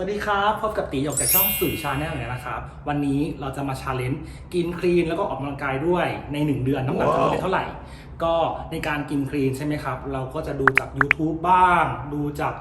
สวัสดีครับพบกับตีหยกจากช่องสื่อชาแนลเนี่ยนะครับ วันนี้เราจะมาชาเลนจ์กินคลีนแล้วก็ออกกำลังกายด้วยใน 1 เดือนน้ำหนักจะลดได้เท่าไหร่ ก็ในการกินคลีนใช่ไหมครับ เราก็จะดูจาก YouTube บ้าง ดูจาก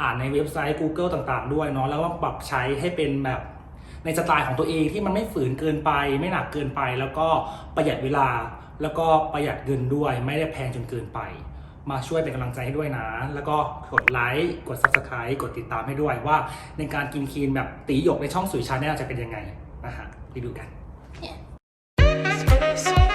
อ่านในเว็บไซต์ Google ต่างๆ ด้วยเนาะแล้วก็ปรับใช้ให้เป็นแบบในสไตล์ของตัวเองที่มันไม่ฝืนเกินไป ไม่หนักเกินไป แล้วก็ประหยัดเวลา แล้วก็ประหยัดเงินด้วย ไม่ได้แพงจนเกินไป มาช่วยเป็นกำลังใจให้ด้วยนะ แล้วก็กดไลค์ กด Subscribe กดติดตามให้ด้วยว่า ในการกินคลีนแบบตีหยกในช่องสุยชาแนลจะเป็นยังไงนะฮะไปดูกันส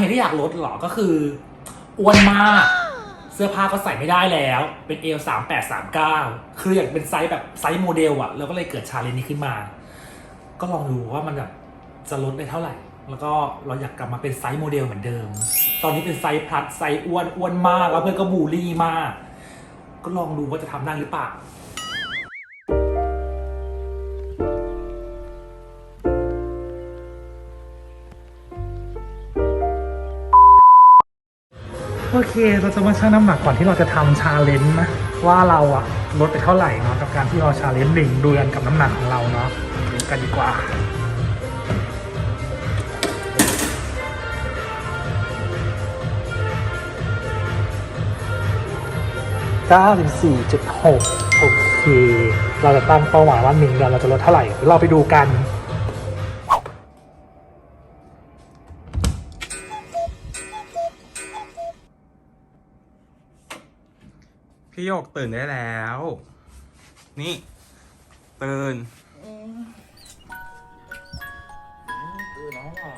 เหตุที่อยากลดเหรอ ก็คืออ้วนมาก เสื้อผ้าก็ใส่ไม่ได้แล้ว เป็นเอลสามแปดสามเก้าคืออยากเป็นไซส์แบบไซส์โมเดลอะแล้วก็เลยเกิดชาเลนจ์นี้ขึ้นมา ก็ลองดูว่ามันแบบจะลดได้เท่าไหร่ แล้วก็เราอยากกลับมาเป็นไซส์โมเดลเหมือนเดิม ตอนนี้เป็นไซส์พลัดไซส์อ้วนอ้วนมาก แล้วเพื่อนก็บูลลี่มาก ก็ลองดูว่าจะทำได้หรือเปล่า เค เราจะมาชั่งน้ำหนักก่อนที่เราจะทำชาเลนจ์นะว่าเราอะลดไปเท่าไหร่เนาะกับการที่เราชาเลนจ์หนึ่งเดือนกับน้ำหนักของเราเนาะดูกันดีกว่า94.6โอเค เราจะตั้งเป้าหมายว่าหนึ่งเดือนเราจะลดเท่าไหร่ เราไปดูกัน พี่โยกตื่นได้แล้ว นี่ ตื่น ตื่นแล้วเหรอ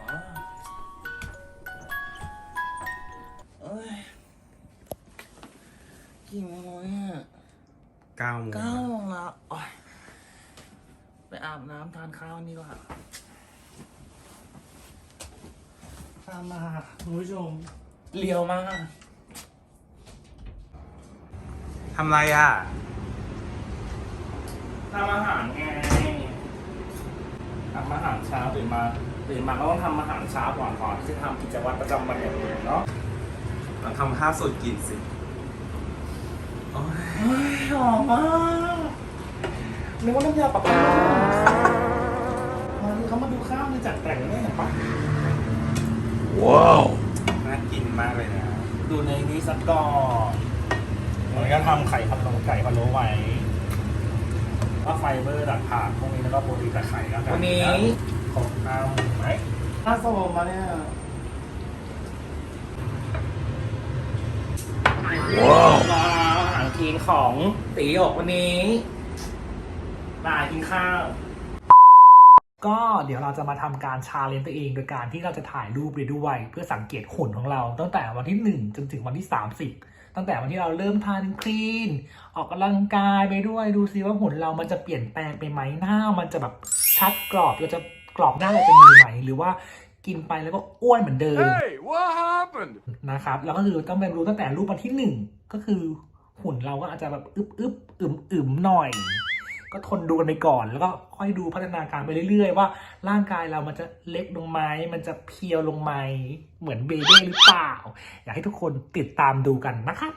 เอ้ยกี่โมงแล้วเนี่ยเก้าโมงเก้าโมงแล้วโอ๊ยไปอาบน้ำทานข้าวนี่ดีกว่าตามมาคุณผู้ชมเลียวมาก ทำไรอะทำอาหารไงทำอาหารเช้าตื่นมาตื่นมาก็ต้องทำอาหารเช้าก่อนก่อนที่จะทำกิจวัตรประจำวันอย่างอื่นเนาะเราทำข้าวสูตรกินสิโอ้ยเฮ้ยหอมมากนึกว่าน้ำยาปรับผ้ามันเขามาดูข้าวในจัดแต่งเนี่ยเห็นปะน่ากินมากเลยนะ ดูในนี้สักก่อน แล้วก็ทำไข่พะโล้ไก่พะโล้ไว้ก็ไฟเบอร์ดักผักพวกนี้แล้วก็โปรตีนจากไข่แล้วกันวันนี้ ของข้าวไหมถ้าโซมมาเนี่ยว้าวอาหารคลีนของตีหยกวันนี้มากินข้าว ก็เดี๋ยวเราจะมาทำการชาเลนจ์ตัวเองโดยการที่เราจะถ่ายรูปไปด้วย เพื่อสังเกตหุ่นของเราตั้งแต่วันที่ 1 จนถึงวันที่ 30 ตั้งแต่วันที่เราเริ่มทานคลีน ออกกำลังกายไปด้วยดูซิว่าหุ่นเรามันจะเปลี่ยนแปลงไปไหมหน้า มันจะแบบชัดกรอบเราจะกรอบหน้าเราจะมีไหมหรือว่ากินไปแล้วก็อ้วนเหมือนเดิม Hey, what happened? นะครับแล้วก็คือต้องไปรู้ตั้งแต่รูปวันที่หนึ่งก็คือหุ่นเราก็อาจจะแบบอึบอึบอึมอึมหน่อย ก็ทนดูกันไปก่อน แล้วก็ค่อยดูพัฒนาการไปเรื่อยๆ ว่าร่างกายเรามันจะเล็กลงไหมมันจะเพียวลงไหมเหมือนเบเบ้หรือเปล่า อยากให้ทุกคนติดตามดูกันนะครับ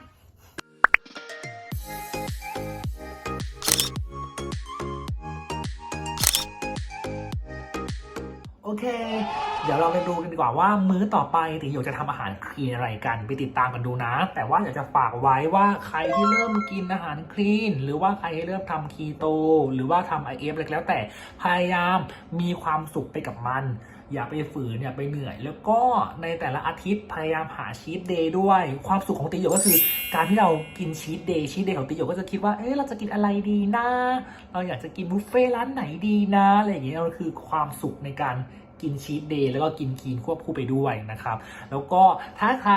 โอเค เดี๋ยวเราไปดูกันดีกว่าว่ามื้อต่อไปติ๋ยจะทำอาหารคลีนอะไรกันไปติดตามกันดูนะ แต่ว่าอยากจะฝากไว้ว่าใครที่เริ่มกินอาหารคลีน หรือว่าใครที่เริ่มทำคีโต หรือว่าทำไอเอฟอะไรก็แล้วแต่พยายามมีความสุขไปกับมัน อย่าไปฝืนอย่าไปเหนื่อย แล้วก็ในแต่ละอาทิตย์พยายามหาชีตเดย์ด้วย ความสุขของติโยก็คือ การที่เรากินชีตเดย์ชีตเดย์ของติโยก็จะคิดว่าเอ๊ะเราจะกินอะไรดีนะ เราอยากจะกินบุฟเฟ่ร้านไหนดีนะอะไรอย่างเงี้ยเราคือความสุขในการกินชีตเดย์แล้วก็กินคีนควบคู่ไปด้วยนะครับ แล้วก็ถ้าใคร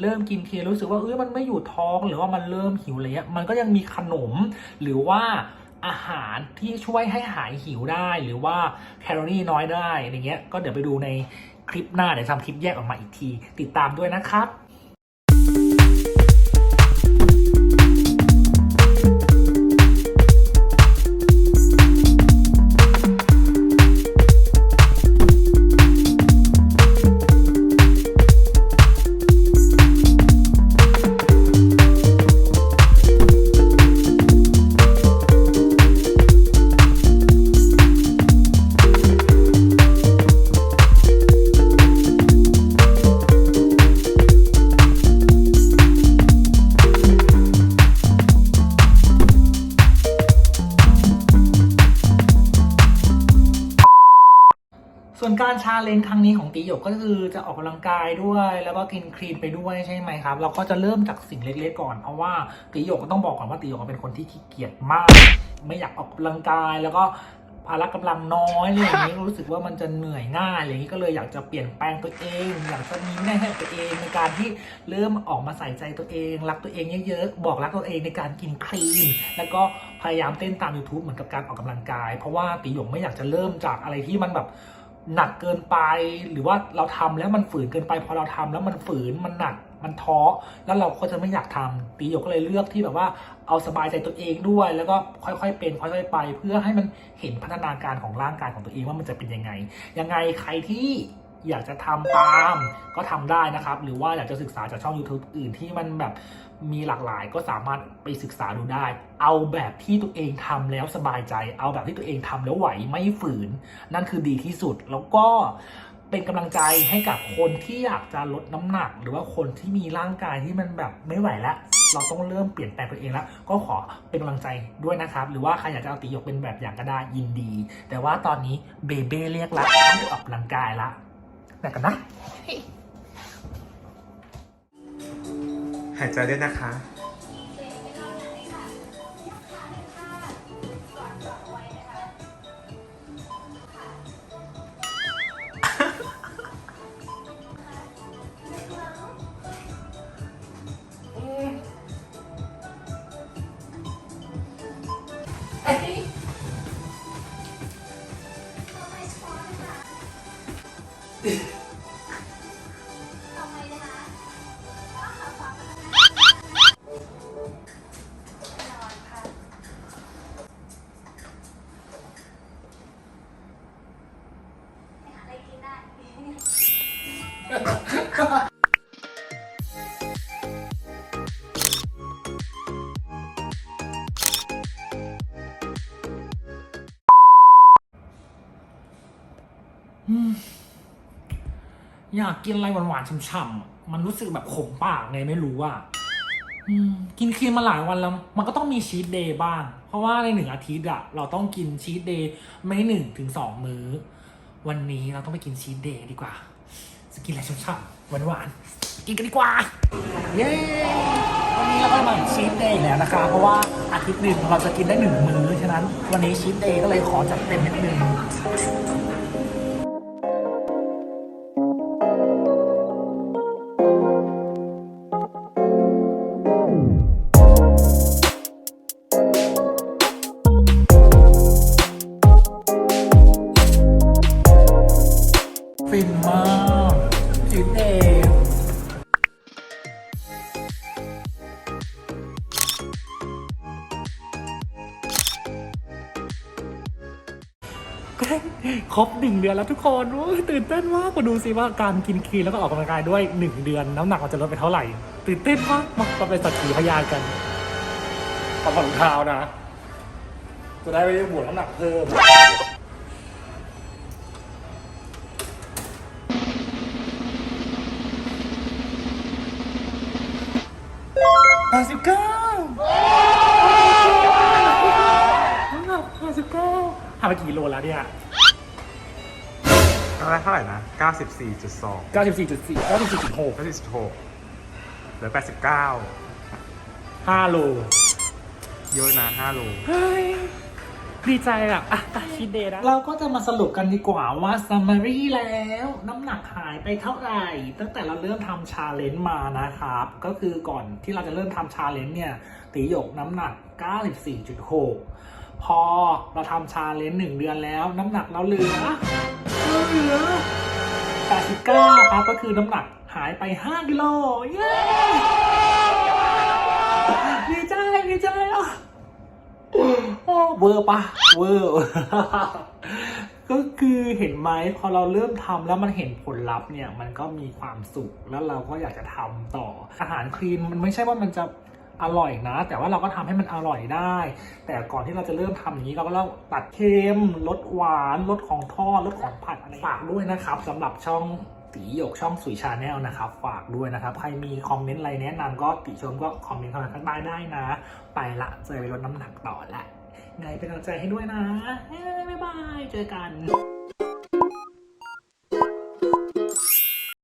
เริ่มกินเคีนรู้สึกว่าเอ้ยมันไม่อยู่ท้องหรือว่ามันเริ่มหิวอะไรเงี้ยมันก็ยังมีขนมหรือว่า อาหารที่ช่วยให้หายหิวได้หรือว่าแคลอรี่น้อยได้อะไรเงี้ยก็เดี๋ยวไปดูในคลิปหน้าเดี๋ยวทำคลิปแยกออกมาอีกที ติดตามด้วยนะครับ การชาเลนจ์ครั้งนี้ของตีหยกก็คือจะออกกำลังกายด้วย แล้วก็กินคลีนไปด้วยใช่ไหมครับ เราก็จะเริ่มจากสิ่งเล็กๆก่อน เพราะว่าตีหยกก็ต้องบอกก่อนว่าตีหยกเป็นคนที่ขี้เกียจมาก ไม่อยากออกกำลังกายแล้วก็พละกำลังน้อยอะไรอย่างนี้รู้สึกว่ามันจะเหนื่อยง่ายอะไรอย่างนี้ก็เลยอยากจะเปลี่ยนแปลงตัวเอง อยากจะมีวินัยให้ตัวเองในการที่เริ่มออกมาใส่ใจตัวเอง รักตัวเองเยอะๆบอกรักตัวเองในการกินคลีน แล้วก็พยายามเต้นตาม YouTube เหมือนกับการออกกำลังกาย เพราะว่าตีหยงไม่อยากจะเริ่มจากอะไรที่มันแบบ หนักเกินไป หรือว่าเราทำแล้วมันฝืนเกินไปพอเราทำแล้วมันฝืนมันหนักมันท้อแล้วเราก็จะไม่อยากทำตีโยกก็เลยเลือกที่แบบว่าเอาสบายใจตัวเองด้วย แล้วก็ค่อยๆเป็นค่อยๆไป เพื่อให้มันเห็นพัฒนาการของร่างกายของตัวเองว่ามันจะเป็นยังไง ยังไงใครที่ อยากจะทำตามก็ทำได้นะครับ หรือว่าอยากจะศึกษาจากช่อง YouTube อื่นที่มันแบบมีหลากหลายก็สามารถไปศึกษาดูได้ เอาแบบที่ตัวเองทำแล้วสบายใจ เอาแบบที่ตัวเองทำแล้วไหวไม่ฝืน นั่นคือดีที่สุดแล้วก็เป็นกำลังใจให้กับคนที่อยากจะลดน้ำหนัก หรือว่าคนที่มีร่างกายที่มันแบบไม่ไหวแล้ว เราต้องเริ่มเปลี่ยนแปลงตัวเองแล้ว ก็ขอเป็นกำลังใจด้วยนะครับ หรือว่าใครอยากจะเอาตีหยกเป็นแบบอย่างก็ได้ยินดี แต่ว่าตอนนี้เบเบ้เรียกละต้องออกกำลังกายละ แต่กันนะ หายใจด้วยนะคะอืม อยากกินอะไรหวานๆช่ำๆ มันรู้สึกแบบขมปากไงไม่รู้อะอืมกินครีมมาหลายวันแล้ว มันก็ต้องมีชีตเดย์บ้าง เพราะว่าในหนึ่งอาทิตย์อะเราต้องกินชีตเดย์ไม่หนึ่งถึงสองมื้อ วันนี้เราต้องไปกินชีตเดย์ดีกว่า กินอะไรช่ำๆหวานๆกินกันดีกว่า เย้วันนี้เราก็มาชีตเดย์แล้วนะคะ เพราะว่าอาทิตย์หนึ่งเราจะกินได้หนึ่งมื้อฉะนั้น วันนี้ชีตเดย์ก็เลยขอจัดเต็มนิดนึงฟินมาก รบหนึ่งเดือนแล้วทุกคนโอ้ยตื่นเต้นมากมาดูสิว่าการกินคลีนแล้วก็ออกกำลังกายด้วยหนึ่งเดือน น้ำหนักเราจะลดไปเท่าไหร่ ตื่นเต้นมากมาเราเป็นสักขีพยานกันขอผ่อนเท้านะ จะได้ไม่ได้บวกน้ำหนักเพิ่มแปดสิบเก้าแปดสิบเก้าหายไปกี่โลแล้วเนี่ย ตอนแรกเท่าไหร่นะ 94.2เก้าสิบสี่จุดสี่เก้าสิบสี่จุดหก94.6เหลือ 89ห้าโลเยอะนะ5โล เฮ้ย ดีใจอะอะตัดชีดเดย์นะ เราก็จะมาสรุปกันดีกว่าว่า summary แล้ว น้ำหนักหายไปเท่าไหร่ ตั้งแต่เราเริ่มทำชาเลนจ์มานะครับ ก็คือก่อนที่เราจะเริ่มทำชาเลนจ์เนี่ย ตีหยกน้ำหนัก 94.6 พอเราทำชาเลนจ์หนึ่งเดือนแล้ว น้ำหนักเราเหลือเหลือ89ครับก็คือน้ำหนักหายไป 5กิโลเย้ดีใจดีใจอะโอ้เวอร์ปะเวอร์ก็คือเห็นไหมพอเราเริ่มทำแล้วมันเห็นผลลัพธ์เนี่ยมันก็มีความสุขแล้วเราก็อยากจะทำต่ออาหารคลีนมันไม่ใช่ว่ามันจะ อร่อยนะ แต่ว่าเราก็ทำให้มันอร่อยได้ แต่ก่อนที่เราจะเริ่มทำอย่างนี้เราก็ต้องตัดเค็มลดหวานลดของทอดลดของผัดอะไรฝากด้วยนะครับสำหรับช่องตีหยกช่องสุยชาแนลนะครับ ฝากด้วยนะครับ ใครมีคอมเมนต์อะไรแนะนำก็ติชมก็คอมเมนต์เข้ามาข้างใต้ได้นะ ไปละเจะไปลดน้ำหนักต่อละไงเป็นกำลังใจให้ด้วยนะเฮ้ยบ๊ายบาย เจอกัน